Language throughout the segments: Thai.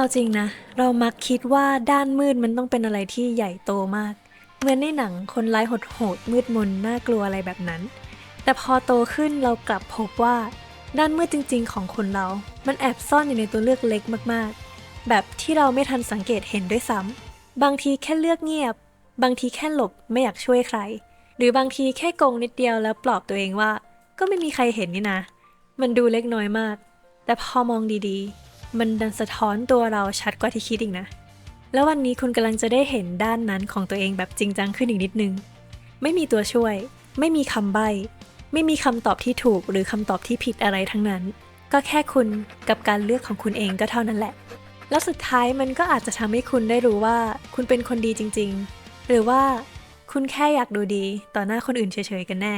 เอาจริงนะ เรามักคิดว่าด้านมืดมันต้องเป็นอะไรที่ใหญ่โตมาก เหมือนในหนังคนร้ายโหดๆมืดมนน่ากลัวอะไรแบบนั้น แต่พอโตขึ้นเรากลับพบว่า ด้านมืดจริง ๆ ของคนเรา มันแอบซ่อนอยู่ในตัวเลือกเล็กมากๆ แบบที่เราไม่ทันสังเกตเห็นด้วยซ้ำบางทีแค่เลือกเงียบ บางทีแค่หลบไม่อยากช่วยใคร หรือบางทีแค่โกงนิดเดียวแล้วปลอบตัวเองว่า ก็ไม่มีใครเห็นนี่นะ มันดูเล็กน้อยมาก แต่พอมองดีๆ มันดันสะท้อนตัวเราชัดกว่าที่คิดอีกนะ แล้ววันนี้คุณกำลังจะได้เห็นด้านนั้นของตัวเองแบบจริงจังขึ้นอีกนิดนึง ไม่มีตัวช่วย ไม่มีคำใบ้ ไม่มีคำตอบที่ถูกหรือคำตอบที่ผิดอะไรทั้งนั้น ก็แค่คุณกับการเลือกของคุณเองก็เท่านั้นแหละ แล้วสุดท้ายมันก็อาจจะทำให้คุณได้รู้ว่า คุณเป็นคนดีจริง ๆ หรือว่าคุณแค่อยากดูดีต่อหน้าคนอื่นเฉยๆกันแน่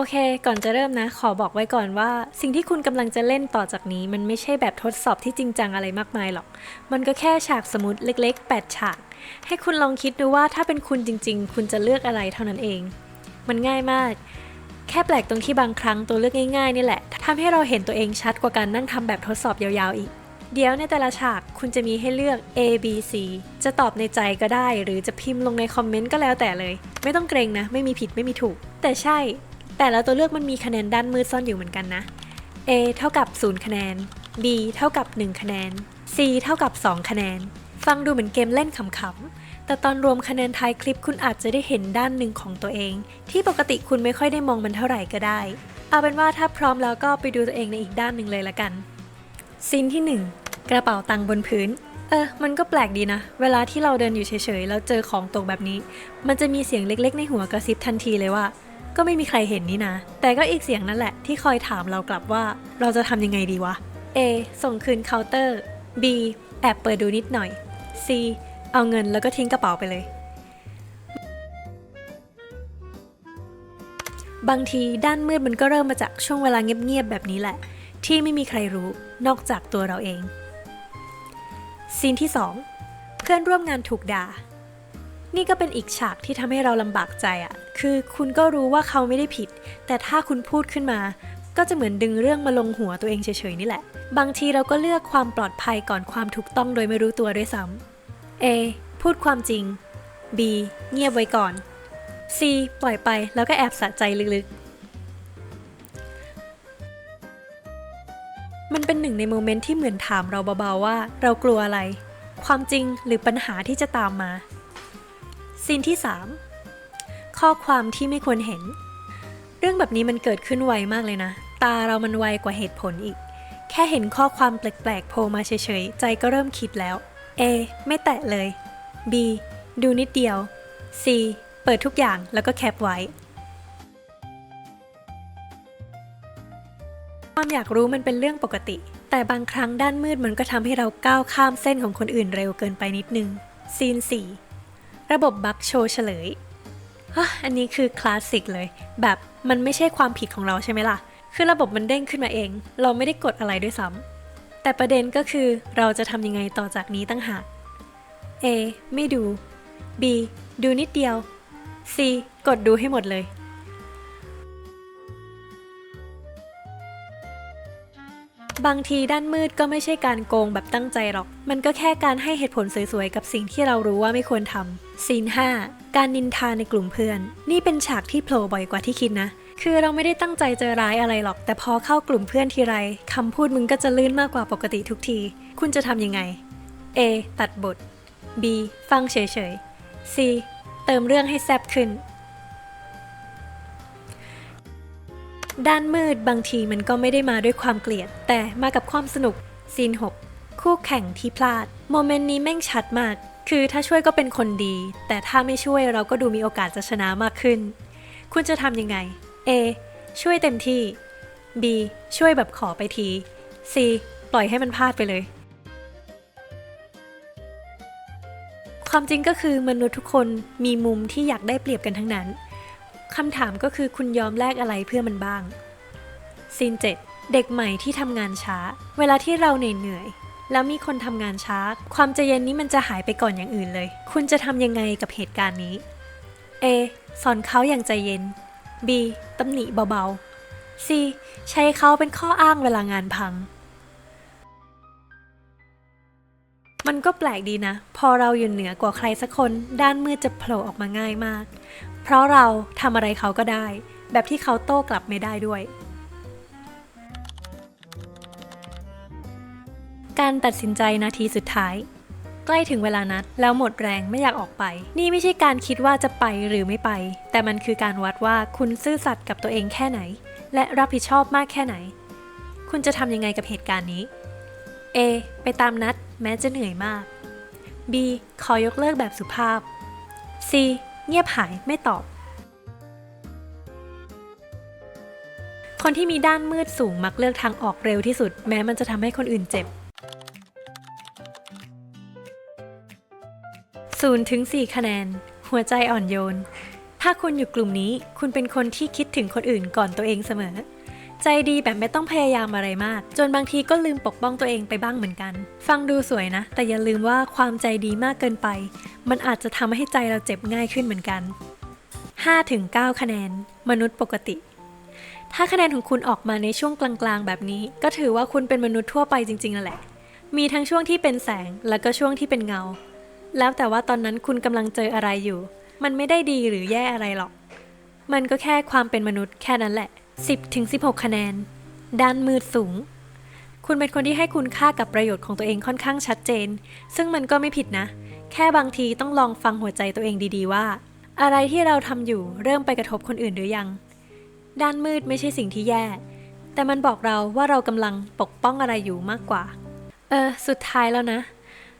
โอเค ก่อนจะเริ่มนะ ขอบอกไว้ก่อนว่า สิ่งที่คุณกำลังจะเล่นต่อจากนี้ มันไม่ใช่แบบทดสอบที่จริงจังอะไรมากมายหรอก มันก็แค่ฉากสมมติเล็ก ๆ 8 ฉาก ให้คุณลองคิดดูว่าถ้าเป็นคุณจริง ๆ คุณจะเลือกอะไรเท่านั้นเอง มันง่ายมาก แค่แปลกตรงที่บางครั้งตัวเลือกง่ายๆนี่แหละทำให้เราเห็นตัวเองชัดกว่าการนั่งทำแบบทดสอบยาวๆอีก เดี๋ยวในแต่ละฉากคุณจะมีให้เลือก A B C จะตอบในใจก็ได้ หรือจะพิมพ์ลงในคอมเมนต์ก็แล้วแต่เลย ไม่ต้องเกรงนะ ไม่มีผิดไม่มีถูก แต่ใช่ แต่และตัวเลือกมันมีคะแนนด้านมืดซ่อนอยู่เหมือนกันนะ A เท่ากับ 0 คะแนน B เท่ากับ 1 คะแนน C เท่ากับ 2 คะแนน ฟังดูเหมือนเกมเล่นขำๆ แต่ตอนรวมคะแนนท้ายคลิปคุณอาจจะได้เห็นด้านหนึ่งของตัวเอง ที่ปกติคุณไม่ค่อยได้มองมันเท่าไหร่ก็ได้ เอาเป็นว่าถ้าพร้อมแล้วก็ไปดูตัวเองในอีกด้านหนึ่งเลยละกันซีนที่ 1 กระเป๋าตังค์บนพื้น เออ มันก็แปลกดีนะ เวลาที่เราเดินอยู่เฉยๆ แล้วเจอของตกแบบนี้ มันจะมีเสียงเล็กๆ ในหัวกระซิบทันทีเลยว่า ก็ไม่มีใครเห็นนี่นะ แต่ก็อีกเสียงนั่นแหละที่คอยถามเรากลับว่า เราจะทำยังไงดีวะ A ส่งคืนเคาน์เตอร์ B แอบเปิดดูนิดหน่อย C เอาเงินแล้วก็ทิ้งกระเป๋าไปเลย บางทีด้านมืดมันก็เริ่มมาจากช่วงเวลาเงียบๆแบบนี้แหละ ที่ไม่มีใครรู้นอกจากตัวเราเองซีนที่ 2 เพื่อนร่วมงานถูกด่า นี่ก็เป็นอีกฉากที่ทำให้เราลำบากใจอะ่ะ คือคุณก็รู้ว่าเขาไม่ได้ผิด แต่ถ้าคุณพูดขึ้นมา ก็จะเหมือนดึงเรื่องมาลงหัวตัวเองเฉยๆนี่แหละ บางทีเราก็เลือกความปลอดภัยก่อนความถูกต้องโดยไม่รู้ตัวด้วยซ้ำ A พูดความจริง B เงียบไว้ก่อน C ปล่อยไปแล้วก็แอบสะใจลึกๆ มันเป็นหนึ่งในโมเมนต์ที่เหมือนถามเราเบาๆว่า เรากลัวอะไร ความจริงหรือปัญหาที่จะตามมา ซีนที่ 3 ข้อความที่ไม่ควรเห็น เรื่องแบบนี้มันเกิดขึ้นไวมากเลยนะ ตาเรามันไวกว่าเหตุผลอีก แค่เห็นข้อความแปลกๆโผล่มาเฉยๆ ใจก็เริ่มคิดแล้ว A ไม่แตะเลย B ดูนิดเดียว C เปิดทุกอย่างแล้วก็แคปไว้ ความอยากรู้มันเป็นเรื่องปกติ แต่บางครั้งด้านมืดมันก็ทำให้เราก้าวข้ามเส้นของคนอื่นเร็วเกินไปนิดนึงซีน4 ระบบบั๊กโชว์เฉลยอันนี้คือคลาสสิกเลย แบบมันไม่ใช่ความผิดของเราใช่ไหมล่ะ คือระบบมันเด้งขึ้นมาเอง เราไม่ได้กดอะไรด้วยซ้ำแต่ประเด็นก็คือเราจะทำยังไงต่อจากนี้ตั้งหาก A ไม่ดู B ดูนิดเดียว C กดดูให้หมดเลย บางทีด้านมืดก็ไม่ใช่การโกงแบบตั้งใจหรอก มันก็แค่การให้เหตุผลสวยๆ กับสิ่งที่เรารู้ว่าไม่ควรทำซีน5การนินทาในกลุ่มเพื่อน นี่เป็นฉากที่โผล่บ่อยกว่าที่คิดนะคือเราไม่ได้ตั้งใจจะร้ายอะไรหรอก แต่พอเข้ากลุ่มเพื่อนทีไรคำพูดมึงก็จะลื่นมากกว่าปกติทุกที คุณจะทำยังไง A ตัดบท B ฟังเฉยๆ C เติมเรื่องให้แซบขึ้น ด้านมืดบางทีมันก็ไม่ได้มาด้วยความเกลียด แต่มากับความสนุกซีน 6 คู่แข่งที่พลาด โมเมนต์นี้แม่งชัดมาก คือถ้าช่วยก็เป็นคนดี แต่ถ้าไม่ช่วยเราก็ดูมีโอกาสจะชนะมากขึ้น คุณจะทำยังไง A ช่วยเต็มที่ B ช่วยแบบขอไปที C ปล่อยให้มันพลาดไปเลย ความจริงก็คือมนุษย์ทุกคนมีมุมที่อยากได้เปรียบกันทั้งนั้น คำถามก็คือคุณยอมแลกอะไรเพื่อมันบ้างซีนเจ็ดเด็กใหม่ที่ทำงานช้า เวลาที่เราเหนื่อยๆแล้วมีคนทำงานช้า ความใจเย็นนี้มันจะหายไปก่อนอย่างอื่นเลย คุณจะทำยังไงกับเหตุการณ์นี้ A สอนเขาอย่างใจเย็น B ตำหนิเบาๆ C ใช้เขาเป็นข้ออ้างเวลางานพัง มันก็แปลกดีนะ พอเราอยู่เหนือกว่าใครสักคน ด้านมืดจะโผล่ออกมาง่ายมาก เพราะเราทำอะไรเขาก็ได้ แบบที่เขาโต้กลับไม่ได้ด้วย การตัดสินใจนาทีสุดท้าย ใกล้ถึงเวลานัด แล้วหมดแรงไม่อยากออกไป นี่ไม่ใช่การคิดว่าจะไปหรือไม่ไป แต่มันคือการวัดว่าคุณซื่อสัตย์กับตัวเองแค่ไหน และรับผิดชอบมากแค่ไหน คุณจะทำยังไงกับเหตุการณ์นี้ A ไปตามนัดแม้จะเหนื่อยมาก B ขอยกเลิกแบบสุภาพ C เงียบหายไม่ตอบ คนที่มีด้านมืดสูงมักเลือกทางออกเร็วที่สุด แม้มันจะทำให้คนอื่นเจ็บ0ถึง4คะแนน หัวใจอ่อนโยน ถ้าคุณอยู่กลุ่มนี้ คุณเป็นคนที่คิดถึงคนอื่นก่อนตัวเองเสมอ ใจดีแบบไม่ต้องพยายามอะไรมาก จนบางทีก็ลืมปกป้องตัวเองไปบ้างเหมือนกัน ฟังดูสวยนะ แต่อย่าลืมว่าความใจดีมากเกินไป มันอาจจะทำให้ใจเราเจ็บง่ายขึ้นเหมือนกัน5ถึง9คะแนน มนุษย์ปกติ ถ้าคะแนนของคุณออกมาในช่วงกลางๆ แบบนี้ ก็ถือว่าคุณเป็นมนุษย์ทั่วไปจริงๆนั่นแหละ มีทั้งช่วงที่เป็นแสงแล้วก็ช่วงที่เป็นเงา แล้วแต่ว่าตอนนั้นคุณกำลังเจออะไรอยู่ มันไม่ได้ดีหรือแย่อะไรหรอก มันก็แค่ความเป็นมนุษย์แค่นั้นแหละ 10ถึง16 คะแนน ด้านมืดสูง คุณเป็นคนที่ให้คุณค่ากับประโยชน์ของตัวเองค่อนข้างชัดเจน ซึ่งมันก็ไม่ผิดนะ แค่บางทีต้องลองฟังหัวใจตัวเองดีๆว่า อะไรที่เราทำอยู่เริ่มไปกระทบคนอื่นหรือยัง ด้านมืดไม่ใช่สิ่งที่แย่ แต่มันบอกเราว่าเรากำลังปกป้องอะไรอยู่มากกว่า เออ สุดท้ายแล้วนะ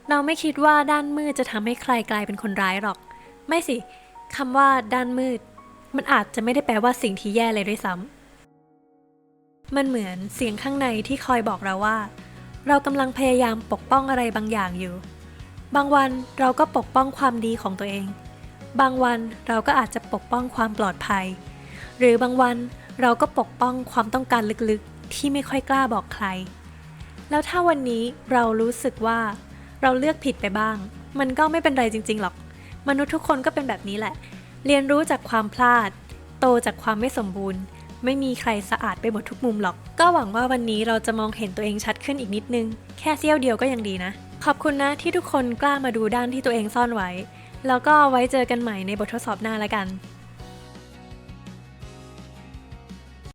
เราไม่คิดว่าด้านมืดจะทำให้ใครกลายเป็นคนร้ายหรอก ไม่สิคำว่าด้านมืด มันอาจจะไม่ได้แปลว่าสิ่งที่แย่เลยด้วยซ้ำ มันเหมือนเสียงข้างในที่คอยบอกเราว่า เรากำลังพยายามปกป้องอะไรบางอย่างอยู่ บางวันเราก็ปกป้องความดีของตัวเอง บางวันเราก็อาจจะปกป้องความปลอดภัย หรือบางวันเราก็ปกป้องความต้องการลึกๆ ที่ไม่ค่อยกล้าบอกใคร แล้วถ้าวันนี้เรารู้สึกว่า เราเลือกผิดไปบ้าง มันก็ไม่เป็นไรจริง ๆ หรอก มนุษย์ทุกคนก็เป็นแบบนี้แหละ เรียนรู้จากความพลาด โตจากความไม่สมบูรณ์ ไม่มีใครสะอาดไปหมดทุกมุมหรอก ก็หวังว่าวันนี้เราจะมองเห็นตัวเองชัดขึ้นอีกนิดนึง แค่เสี้ยวเดียวก็ยังดีนะ ขอบคุณนะที่ทุกคนกล้ามาดูด้านที่ตัวเองซ่อนไว้ แล้วก็ไว้เจอกันใหม่ในบททดสอบหน้าละกัน